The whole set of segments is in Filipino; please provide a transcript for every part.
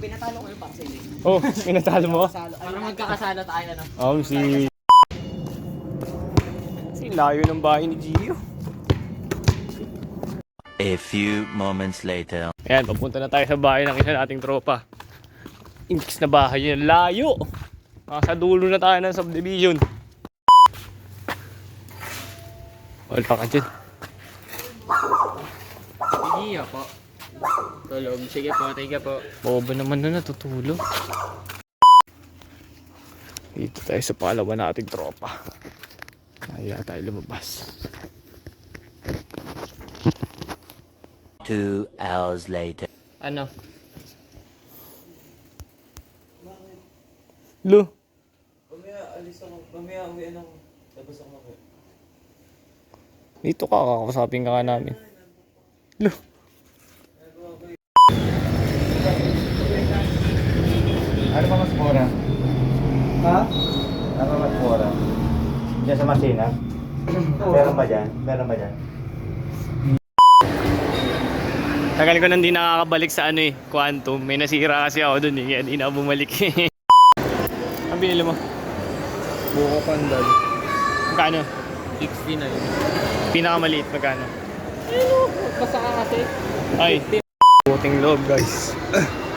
Pinatalo ko yung para sa inyo. Oh, minatalo mo? Para magkakasalo tayo, ano? Um, si... Si layo ng bahay ni Gio. A few moments later. Ayan, papunta na tayo sa bahay ng isa nating tropa. Inkis na bahay yun. Layo! Nasa dulo na tayo ng subdivision. Wala ka dyan. Hindi po. Tulog. Sige po, tiga po. Boba naman na natutulog. Dito tayo sa pangalawa nating tropa. Kaya tayo lumabas. Two hours later. Ano? Lo, Mamaya, alis ako. Mamaya, uwi ako. Tapos ako mamaya. dito ka, kakausapin ka nga namin. Lo. Ano ba mas mura? Ha? Ano ba mas mura? Diyan sa Masina? Meron ba dyan? Meron ba dyan? Tagal ko nang di nakakabalik sa ano eh, Quantum. May nasira kasi ako dun eh, kaya di na ako bumalik eh. Ang binili mo? Buko pandal. Magkano? 60 na yun. Pinakamaliit, magkano? Basta ka kasi. Ay, puting loob guys.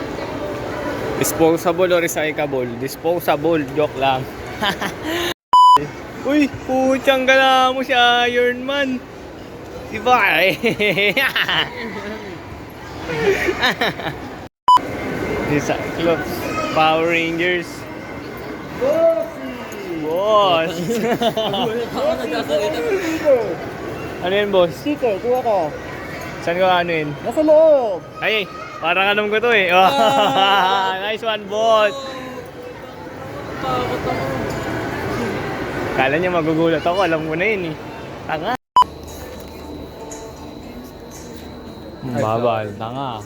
Disposable or recyclable? Disposable, joke lang. Uy, putyang gala mo si Iron Man. Si Bar. Cyclops, Power Rangers. Boss! Nagkasalita. ano yun, boss? Sticker, kuha ka. Saan ko ano yun? Nasa loob. Ay, parang alam ko to eh. nice one, boss. Kala niya magugulat ako, alam mo na yun eh. Tanga. Babal, tanga.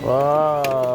Wow.